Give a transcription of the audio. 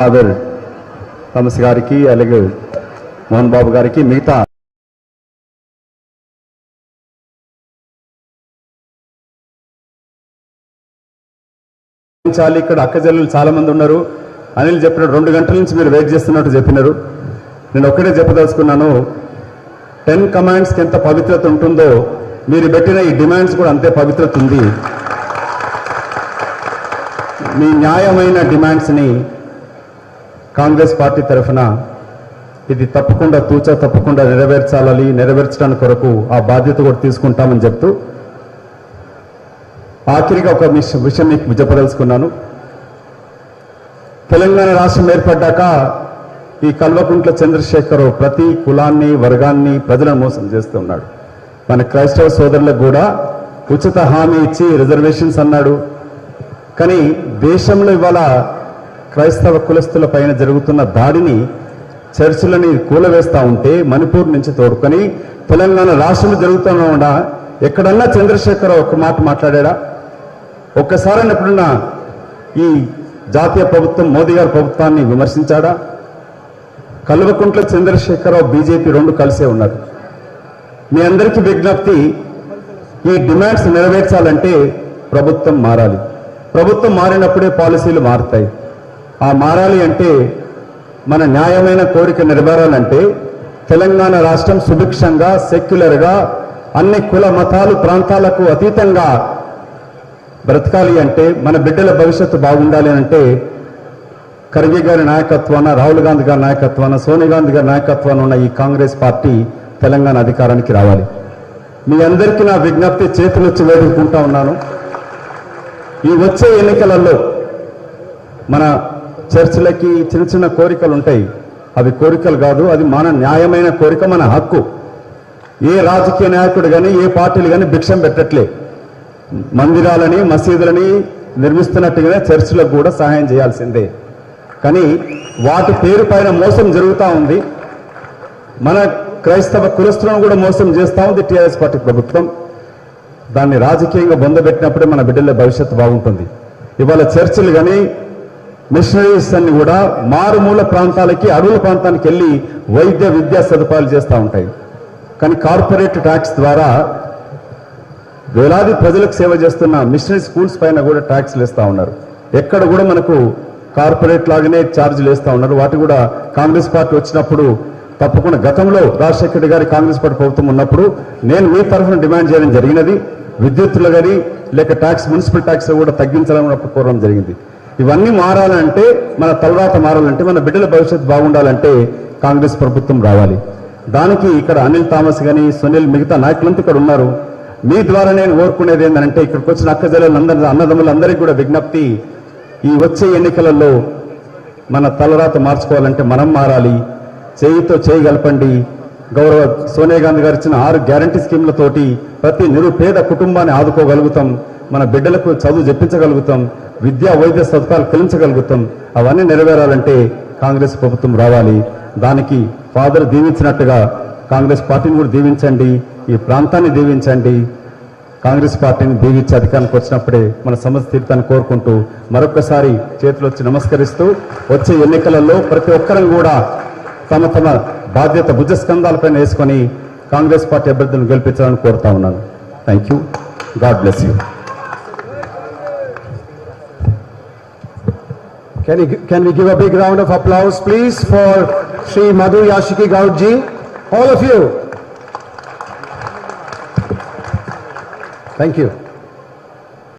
Father Thomas గారికి అలాగే మోహన్ బాబు గారికి మిగతా ఇక్కడ అక్క చాలా మంది ఉన్నారు. అనిల్ చెప్పినట్టు రెండు గంటల నుంచి మీరు వెయిట్ చేస్తున్నట్టు చెప్పినారు. నేను ఒక్కటే చెప్పదలుచుకున్నాను టెన్ కమాండ్స్కి ఎంత పవిత్రత ఉంటుందో మీరు పెట్టిన ఈ డిమాండ్స్ కూడా అంతే పవిత్రత ఉంది. మీ న్యాయమైన డిమాండ్స్ని కాంగ్రెస్ పార్టీ తరఫున ఇది తప్పకుండా తూచా తప్పకుండా నెరవేర్చాలని నెరవేర్చడానికి కొరకు ఆ బాధ్యత కూడా తీసుకుంటామని చెప్తూ ఆఖరిగా ఒక విషయం మీకు చెప్పదలుచుకున్నాను. తెలంగాణ రాష్ట్రం ఏర్పడ్డాక ఈ కల్వకుంట్ల చంద్రశేఖర్ ప్రతి కులాన్ని వర్గాన్ని ప్రజలను మోసం చేస్తూ ఉన్నాడు మన క్రైస్తవ సోదరులకు కూడా ఉచిత హామీ ఇచ్చి రిజర్వేషన్స్ అన్నాడు. కానీ దేశంలో ఇవాళ క్రైస్తవ కులస్తుల పైన జరుగుతున్న దాడిని చర్చలని కూలవేస్తూ ఉంటే మణిపూర్ నుంచి తోడుకొని తెలంగాణ రాష్ట్రంలో జరుగుతున్నా ఉండా ఎక్కడన్నా చంద్రశేఖరరావు ఒక మాట మాట్లాడా ఒక్కసారి ఎప్పుడన్నా ఈ జాతీయ ప్రభుత్వం మోదీ గారి ప్రభుత్వాన్ని విమర్శించాడా? కల్వకుంట్ల చంద్రశేఖరరావు బీజేపీ రెండు కలిసే ఉన్నారు. మీ అందరికీ విజ్ఞప్తి ఈ డిమాండ్స్ నెరవేర్చాలంటే ప్రభుత్వం మారాలి. ప్రభుత్వం మారినప్పుడే పాలసీలు మారుతాయి. ఆ మారాలి అంటే మన న్యాయమైన కోరిక నెరవేరాలంటే తెలంగాణ రాష్ట్రం సుభిక్షంగా సెక్యులర్గా అన్ని కుల మతాలు ప్రాంతాలకు అతీతంగా బ్రతకాలి అంటే మన బిడ్డల భవిష్యత్తు బాగుండాలి అని అంటే ఖర్గే గారి నాయకత్వాన రాహుల్ గాంధీ గారి నాయకత్వాన సోనియా గాంధీ గారి నాయకత్వాన ఉన్న ఈ కాంగ్రెస్ పార్టీ తెలంగాణ అధికారానికి రావాలి. మీ అందరికీ నా విజ్ఞప్తి చేతులొచ్చి వేడుకుంటా ఉన్నాను. ఈ వచ్చే ఎన్నికలలో మన చర్చిలకి చిన్న చిన్న కోరికలు ఉంటాయి. అవి కోరికలు కాదు అది మన న్యాయమైన కోరిక మన హక్కు. ఏ రాజకీయ నాయకుడు కానీ ఏ పార్టీలు కానీ భిక్షం పెట్టట్లే. మందిరాలని మసీదులని నిర్మిస్తున్నట్టుగానే చర్చిలకు కూడా సహాయం చేయాల్సిందే. కానీ వాటి పేరు పైన మోసం జరుగుతూ ఉంది. మన క్రైస్తవ కులస్తులను కూడా మోసం చేస్తూ ఉంది టీఆర్ఎస్ పార్టీ ప్రభుత్వం. దాన్ని రాజకీయంగా బొందబెట్టినప్పుడే మన బిడ్డల భవిష్యత్తు బాగుంటుంది. ఇవాళ చర్చిలు కానీ మిషనరీస్ అన్ని కూడా మారుమూల ప్రాంతాలకి అడవుల ప్రాంతానికి వెళ్ళి వైద్య విద్యా సదుపాయాలు చేస్తూ ఉంటాయి. కానీ కార్పొరేట్ ట్యాక్స్ ద్వారా వేలాది ప్రజలకు సేవ చేస్తున్న మిషనరీ స్కూల్స్ పైన కూడా ట్యాక్స్లు వేస్తూ ఉన్నారు. ఎక్కడ కూడా మనకు కార్పొరేట్ లాగానే ఛార్జీలు వేస్తూ ఉన్నారు. వాటి కూడా కాంగ్రెస్ పార్టీ వచ్చినప్పుడు తప్పకుండా గతంలో రాజశేఖర రెడ్డి గారి కాంగ్రెస్ పార్టీ ప్రభుత్వం ఉన్నప్పుడు నేను మీ తరఫున డిమాండ్ చేయడం జరిగినది. విద్యుత్తులు కానీ లేక ట్యాక్స్ మున్సిపల్ ట్యాక్స్ కూడా తగ్గించాలని కోరడం జరిగింది. ఇవన్నీ మారాలంటే మన తలరాత మారాలంటే మన బిడ్డల భవిష్యత్తు బాగుండాలంటే కాంగ్రెస్ ప్రభుత్వం రావాలి. దానికి ఇక్కడ అనిల్ థామస్ కానీ సునీల్ మిగతా నాయకులంతా ఇక్కడ ఉన్నారు. మీ ద్వారా నేను కోరుకునేది ఏంటంటే ఇక్కడికి వచ్చిన అక్కజల్లందరి అందరి అన్నదమ్ములందరికీ కూడా విజ్ఞప్తి ఈ వచ్చే ఎన్నికలలో మన తలరాత మార్చుకోవాలంటే మనం మారాలి. చేయితో చేయగలపండి గౌరవ సోనియా గాంధీ గారు ఇచ్చిన ఆరు గ్యారంటీ స్కీమ్లతోటి ప్రతి నిరుపేద కుటుంబాన్ని ఆదుకోగలుగుతాం. మన బిడ్డలకు చదువు చెప్పించగలుగుతాం విద్యా వైద్య సదుపాయాలు కలిగించగలుగుతాం అవన్నీ నెరవేరాలంటే కాంగ్రెస్ ప్రభుత్వం రావాలి. దానికి ఫాదర్ దీవించినట్టుగా కాంగ్రెస్ పార్టీని కూడా దీవించండి ఈ ప్రాంతాన్ని దీవించండి. కాంగ్రెస్ పార్టీని దీవించి అధికారానికి వచ్చినప్పుడే మన సమస్య తీర్థాన్ని కోరుకుంటూ మరొకసారి చేతులు వచ్చి నమస్కరిస్తూ వచ్చే ఎన్నికలలో ప్రతి ఒక్కరం కూడా తమ తమ బాధ్యత భుజస్కంధాలపైన వేసుకొని కాంగ్రెస్ పార్టీ అభ్యర్థులను గెలిపించాలని కోరుతా ఉన్నాను. Thank you God bless you Can, you, can we give a big round of applause, please, for Sri Madhu Yashiki Gaudji? All of you. Thank you.